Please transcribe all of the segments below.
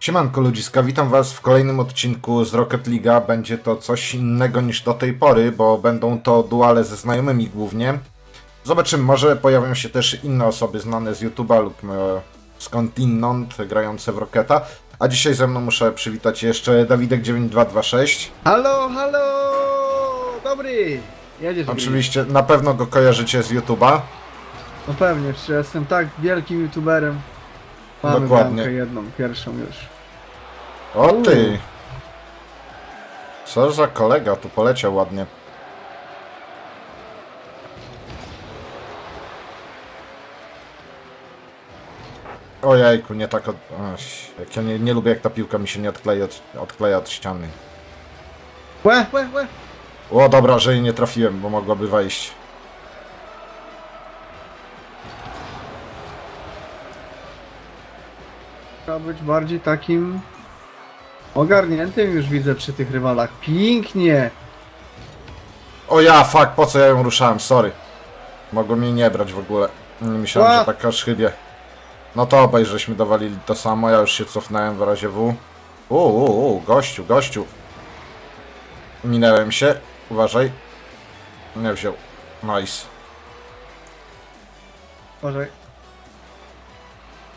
Siemanko ludziska, witam was w kolejnym odcinku z Rocket League'a. Będzie to coś innego niż do tej pory, bo będą to duale ze znajomymi głównie. Zobaczymy, może pojawią się też inne osoby znane z YouTube'a lub e, skądinąd grające w Rocketa. A dzisiaj ze mną muszę przywitać jeszcze Dawidek9226. Halo, halo! Dobry! Jedziesz Oczywiście na pewno go kojarzycie z YouTube'a. No pewnie, że jestem tak wielkim youtuberem. Mamy Dokładnie. bramkę jedną, pierwszą już. O ty! Co za kolega, tu poleciał ładnie. Ojejku, nie tak od... Aś, jak ja nie, nie lubię jak ta piłka mi się nie odkleja od, odkleja od ściany. Łe, łe, łe! O dobra, że jej nie trafiłem, bo mogłaby wejść. Trzeba być bardziej takim ogarniętym już widzę przy tych rywalach. Pięknie! O ja, fuck, po co ja ją ruszałem, sorry. Mogłem jej nie brać w ogóle. Nie myślałem, Ła! że tak aż chybie. No to obaj żeśmy dowalili to samo, ja już się cofnąłem w razie W. Uuu, uu, gościu, gościu. Minęłem się, uważaj. Nie wziął. Nice. Uważaj.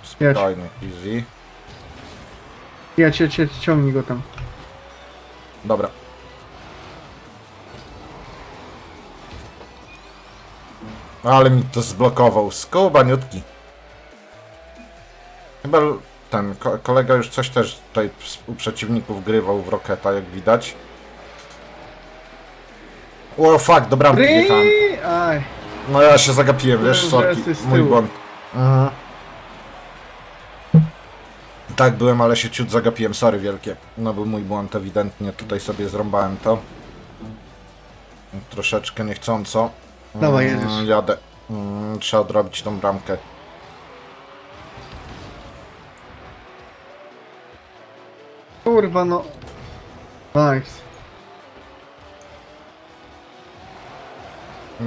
Spokojnie, easy. Jedź, jedź, jedź, ciągnij go tam. Dobra. Ale mi to zblokował. Skubaniutki. Chyba ten ko kolega już coś też tutaj u przeciwników grywał w Rocketa, jak widać. O fuck, do bramki wjechałem. Ry- Aj, No ja się zagapiłem, wiesz, sorki, mój błąd. Mhm. Tak byłem, ale się ciut zagapiłem, sorry wielkie. No był mój błąd ewidentnie, tutaj sobie zrąbałem to. Troszeczkę niechcąco. Dawaj, Mm, jedziesz. Jadę. Mm, Trzeba odrobić tą bramkę. kurwa no. Nice.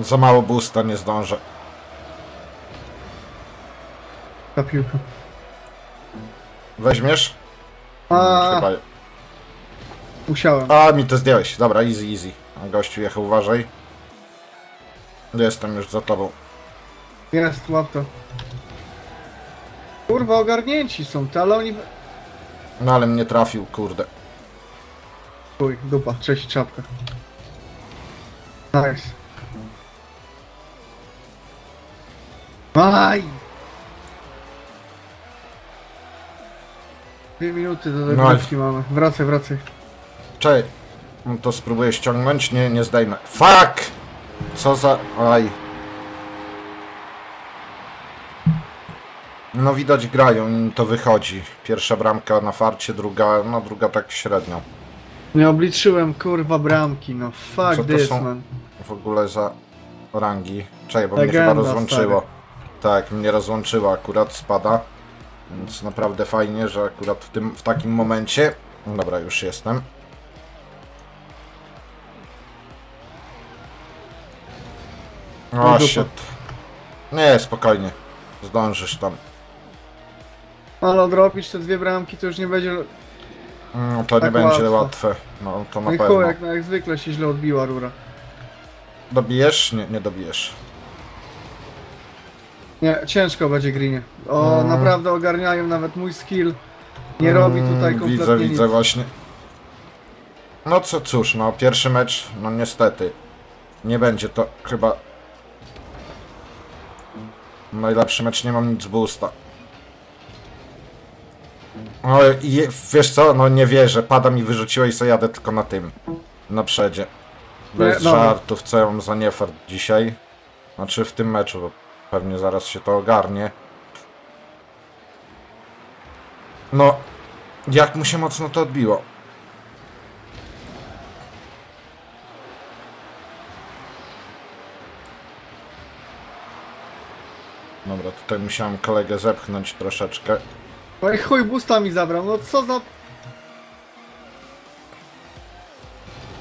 Za mało boosta, nie zdążę. Ta piłka. Weźmiesz? A, Chyba... musiałem. A, mi to zdjąłeś. Dobra, easy, easy. Gościu jechał, uważaj. Jestem już za tobą. Jest, łap to. Kurwa, ogarnięci są te, ale oni... No ale mnie trafił, kurde. Uj, dupa, trzeci czapka. Nice. Aj! Dwie minuty do No dogrywki mamy. Wracaj, wracaj. Czekaj. No to spróbuję ściągnąć. Nie, nie zdejmę. Fuck! Co za... Aj. No widać grają im to wychodzi. Pierwsza bramka na farcie, druga... No druga tak średnio. Nie obliczyłem kurwa bramki, no fuck Co to this są? man. W ogóle za rangi. Czekaj, bo mnie Legenda, chyba rozłączyło. Tak, mnie rozłączyło akurat, spada. Więc naprawdę fajnie, że akurat w tym, w takim momencie... No Dobra, już jestem. No O, dupa. shit. Nie, spokojnie. Zdążysz tam. Ale odrobić te dwie bramki to już nie będzie... No, to nie Tak będzie łatwo. łatwe. No, to na No pewno. chuj, jak, jak zwykle się źle odbiła rura. Dobijesz? Nie, nie dobijesz. Nie, ciężko będzie Greenie. O, Mm. naprawdę ogarniają nawet mój skill. Nie robi tutaj Mm, kompletnie Widzę, nic. widzę właśnie. No co cóż, no pierwszy mecz, no niestety. Nie będzie to chyba... Najlepszy mecz, nie mam nic boosta. No i wiesz co, no nie wierzę, pada mi wyrzuciłeś, co jadę tylko na tym. Na przedzie. Bez Nie, no. żartów, co ja mam za niefart dzisiaj. Znaczy w tym meczu, bo pewnie zaraz się to ogarnie. No, jak mu się mocno to odbiło. Dobra, tutaj musiałem kolegę zepchnąć troszeczkę. No i chuj, busta mi zabrał, no co za...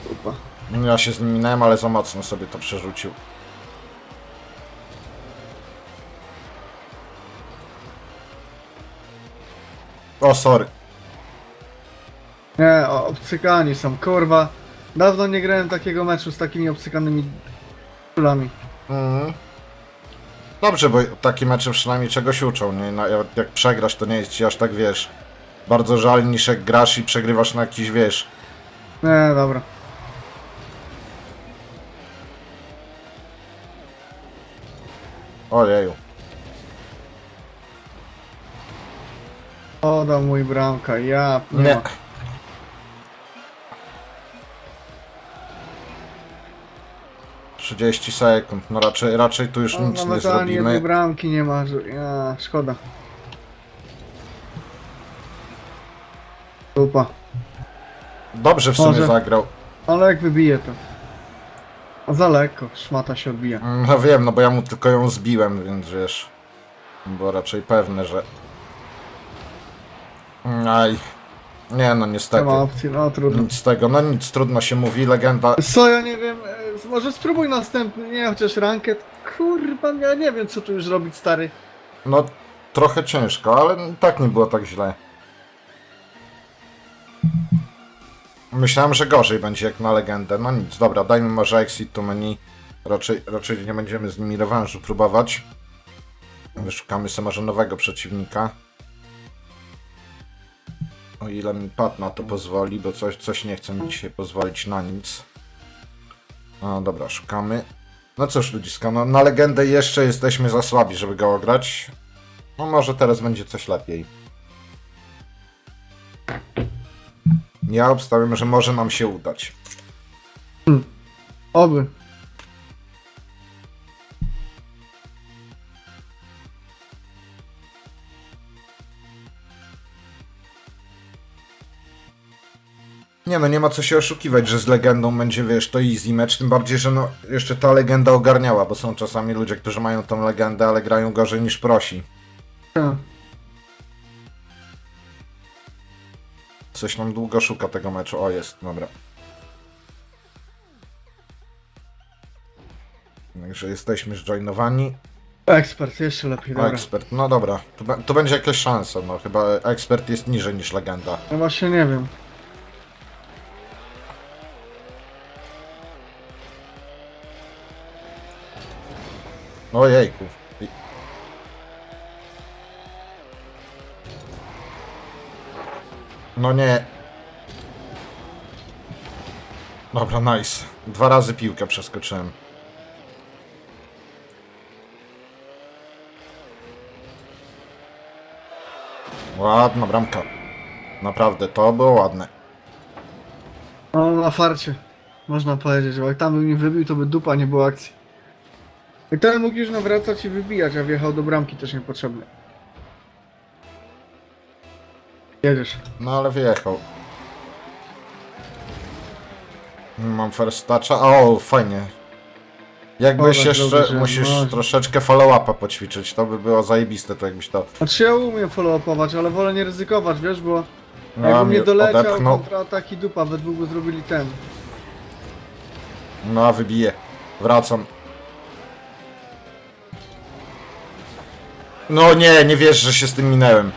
Dupa. Ja się z nim minąłem, ale za mocno sobie to przerzucił. O, sorry. Nie, o, obcykani są, kurwa. Dawno nie grałem takiego meczu z takimi obcykanymi kulami. Mhm. Dobrze, bo takie mecze przynajmniej czegoś uczą, nie? No, jak- jak przegrasz, to nie jest ci aż tak, wiesz, bardzo żal niż jak grasz i przegrywasz na jakiś, wiesz, Nie, dobra. ojeju. O, dał mój bramka, ja... Nie. Trzydzieści sekund, no raczej, raczej tu już O, nic nie nawet ani jednej zrobimy. bramki nie ma, że... Ja, szkoda. Dupa. Dobrze w sumie Może. zagrał. Ale jak wybije to. A za lekko, szmata się odbija. Mm, No wiem, no bo ja mu tylko ją zbiłem, więc wiesz. Było raczej pewne, że. Aj. Nie no, Nie niestety. ma opcji, no trudno. Nic z tego, no nic, trudno się mówi, legenda. Co ja nie wiem, e, może spróbuj następny, nie chociaż ranket. Kurwa, ja nie wiem co tu już robić stary. No, trochę ciężko, ale i tak nie było tak źle. Myślałem, że gorzej będzie jak na legendę. No nic, dobra, dajmy może exit to menu. Raczej, raczej nie będziemy z nimi rewanżu próbować. Wyszukamy sobie może nowego przeciwnika. O ile mi pad na to pozwoli, bo coś, coś nie chce mi dzisiaj pozwolić na nic. No dobra, szukamy. No cóż ludziska, no na legendę jeszcze jesteśmy za słabi, żeby go ograć. No może teraz będzie coś lepiej. Ja obstawiam, że może nam się udać. Oby. Nie no, nie ma co się oszukiwać, że z legendą będzie, wiesz, to easy match, tym bardziej, że no, jeszcze ta legenda ogarniała, bo są czasami ludzie, którzy mają tą legendę, ale grają gorzej niż prosi. Tak. Coś nam długo szuka tego meczu. O, jest, dobra. Także jesteśmy zjoinowani. Ekspert, jeszcze lepiej, dobra. ekspert, no dobra. Be- to będzie jakaś szansa, no chyba ekspert jest niżej niż legenda. No właśnie nie wiem. Ojejku. I- No nie. Dobra, nice. Dwa razy piłkę przeskoczyłem. Ładna bramka. Naprawdę, to było ładne. No na farcie. Można powiedzieć, bo jak tam by mi wybił, to by dupa nie było akcji. I ten mógł już nawracać i wybijać, a wjechał do bramki też niepotrzebny. Jedziesz. No ale wyjechał. Mam first toucha. O, fajnie. Jakbyś Dobra, jeszcze, że musisz może. troszeczkę follow-upa poćwiczyć. To by było zajebiste, to jakbyś to... Znaczy ja umiem follow-upować, ale wolę nie ryzykować, wiesz, bo No, jakby mnie mnie doleciał odepchnął. kontra-ataki dupa, we dwóch by zrobili ten. No, a wybiję. Wracam. No nie, nie wiesz, że się z tym minęłem.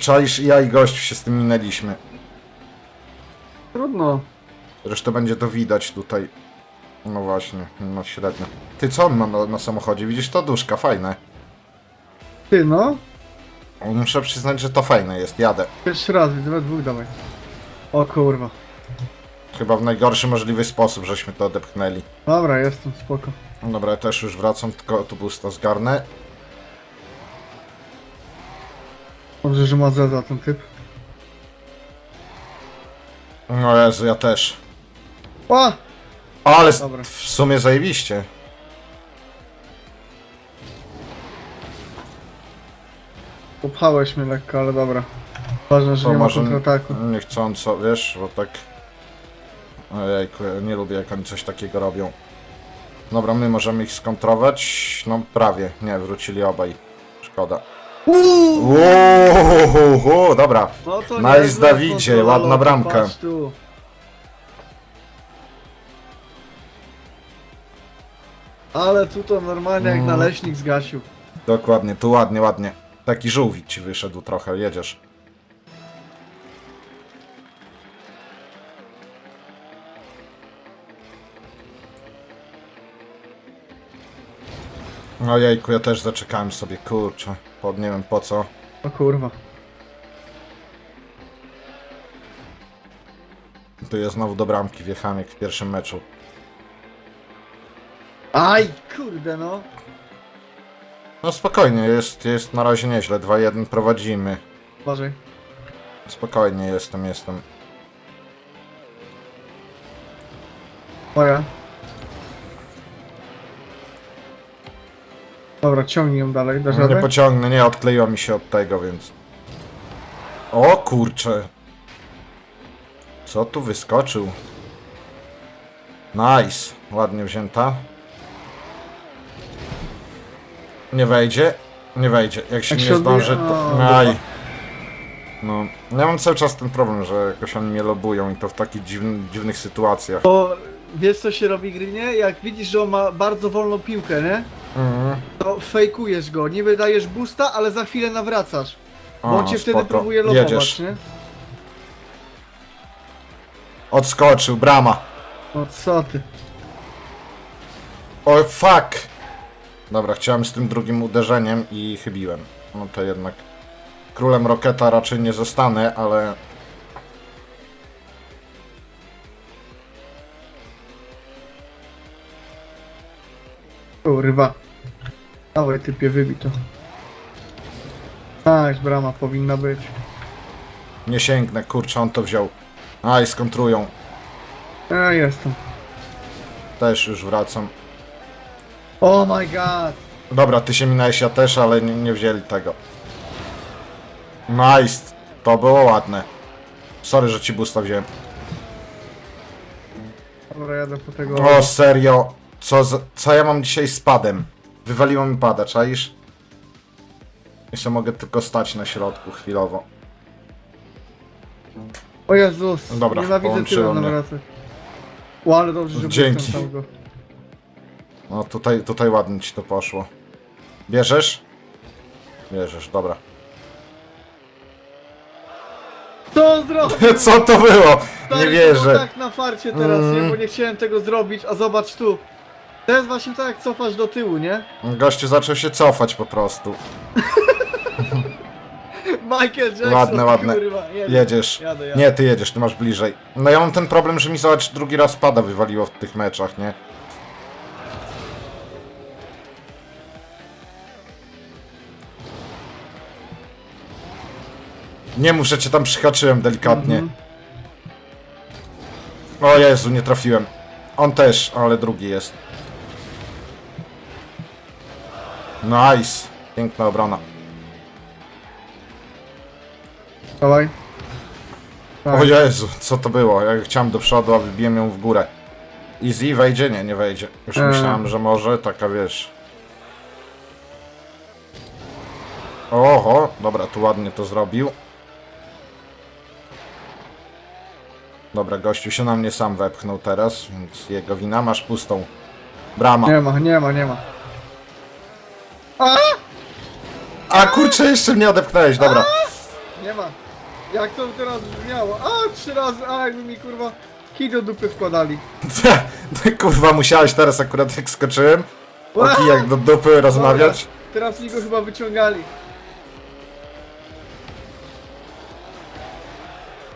Czaisz, ja i gość się z tym minęliśmy. Trudno. Zresztą będzie to widać tutaj. No właśnie, no średnio. Ty co on ma na, na samochodzie? Widzisz to? Duszka, fajne. Ty no, Muszę przyznać, że to fajne jest, jadę. pierwszy raz, widzę we dwóch dawaj. O kurwa. Chyba w najgorszy możliwy sposób, żeśmy to odepchnęli. Dobra, jestem, spoko. Dobra, ja też już wracam, tylko autobusta zgarnę. Dobrze, że ma Zeza ten typ. No Jezu, ja też. O! Ale s- Dobra. w sumie zajebiście. Upchałeś mnie lekko, ale dobra. Ważne, że nie ma kontrataku. niechcąco, wiesz, bo tak... Ojejku, ja nie lubię jak oni coś takiego robią. Dobra, my możemy ich skontrować. No prawie, nie, wrócili obaj. Szkoda. Uuu! Dobra. No to Nice, Dawidzie, ładna no bramka. Ale tu to normalnie jak mm. naleśnik zgasił. Dokładnie, tu ładnie, ładnie. Taki żółwik ci wyszedł trochę, jedziesz. Ojejku, ja też zaczekałem sobie, kurczę. Pod nie wiem po co. O kurwa. Tu jest znowu do bramki wjechałem jak w pierwszym meczu. Aj, kurde no. No spokojnie, jest, jest na razie nieźle. 2-1 prowadzimy. Uważaj. Spokojnie jestem, jestem. Moja. Dobra, ciągnij ją dalej, dasz No nie radę? pociągnę, nie odkleiła mi się od tego, więc. O kurczę. Co tu wyskoczył? Nice. Ładnie wzięta. Nie wejdzie. Nie wejdzie. Jak się Jak nie się odbije- zdąży, to... Aj. No. Ja mam cały czas ten problem, że jakoś oni mnie lobują i to w takich dziwn dziwnych sytuacjach. To wiesz co się robi gry, nie? Jak widzisz, że on ma bardzo wolną piłkę, nie? To fejkujesz go, niby dajesz boosta, ale za chwilę nawracasz. Bo on cię wtedy próbuje lobować, Jedziesz. nie? Odskoczył, brama. No co ty? O fuck! Dobra, chciałem z tym drugim uderzeniem i chybiłem. No to jednak królem Roketa raczej nie zostanę, ale Kurwa. Dawaj typie, wybij to. Aż brama powinna być. nie sięgnę. Kurczę, on to wziął. Aj, skontrują. A jestem. Też już wracam. Oh my god. Dobra, ty się minąłeś, ja też, ale nie, nie wzięli tego. Nice. To było ładne. Sorry, że ci busta wziąłem. Dobra, jadę po tego. O, serio. Co, za, co ja mam dzisiaj z padem? Wywaliło mi pada, czaisz? Jeszcze mogę tylko stać na środku chwilowo. O Jezus. Dobra, Nienawidzę połączyło tyłem mnie. nawracać. O, ale dobrze, że Dzięki. go. No tutaj, tutaj ładnie ci to poszło. Bierzesz? Bierzesz, dobra. Co on zrobił? Co to było? Stary, Nie to wierzę. tak na farcie teraz, nie? Bo nie chciałem tego zrobić, a zobacz tu. To jest właśnie tak, jak cofasz do tyłu, nie? Gościu zaczął się cofać po prostu. Michael Jackson, Ładne, ładne. kurwa. Jedziesz. Jadę, jadę. Nie, ty jedziesz, ty masz bliżej. No ja mam ten problem, że mi zobacz drugi raz pada wywaliło w tych meczach, nie? Nie mów, że cię tam przyhaczyłem delikatnie. Mhm. O Jezu, nie trafiłem. On też, ale drugi jest. Nice. Piękna obrona. Dawaj. Tak. O Jezu, co to było? Ja chciałem do przodu, a wybiłem ją w górę. Easy wejdzie? Nie, nie wejdzie. Już Eee. myślałem, że może, taka wiesz. Oho, dobra, tu ładnie to zrobił. Dobra, gościu się na mnie sam wepchnął teraz, więc jego wina. Masz pustą brama. Nie ma, nie ma, nie ma. A! A kurczę, jeszcze mnie odepchnąłeś, dobra. Nie ma. Jak to teraz brzmiało? A, trzy razy, a jakby mi kurwa kij do dupy wkładali. Kurwa, musiałeś teraz akurat jak skoczyłem. O kijak do dupy rozmawiać. Dobra, Teraz mi go chyba wyciągali.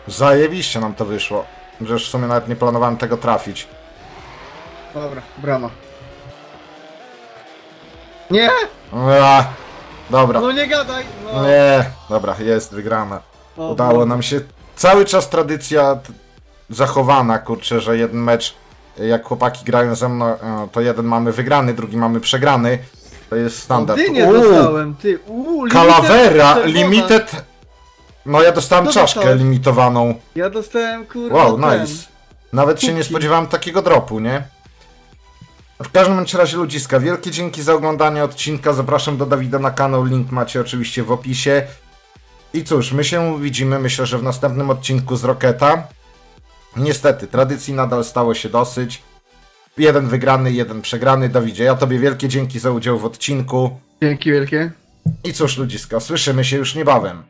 Zajebiście nam to wyszło. Przecież w sumie nawet nie planowałem tego trafić. Dobra, brama. Nie! Dobra. No nie gadaj! No. Nie, dobra, jest wygrana. O, Udało nam się. Cały czas tradycja t- zachowana, kurczę, że jeden mecz, jak chłopaki grają ze mną, e, to jeden mamy wygrany, drugi mamy przegrany. To jest standard. Dynię Uuu, dostałem, ty. Uuu, limited czerwona. limited. No ja dostałem czaszkę limitowaną. Ja dostałem kurwa Wow, ten. nice. Nawet się nie Kuki. spodziewałem takiego dropu, nie? W każdym bądź razie ludziska, wielkie dzięki za oglądanie odcinka. Zapraszam do Dawida na kanał, link macie oczywiście w opisie. I cóż, my się widzimy, myślę, że w następnym odcinku z Roketa. Niestety, tradycji nadal stało się dosyć. Jeden wygrany, jeden przegrany. Dawidzie, ja tobie wielkie dzięki za udział w odcinku. Dzięki wielkie. I cóż ludziska, słyszymy się już niebawem.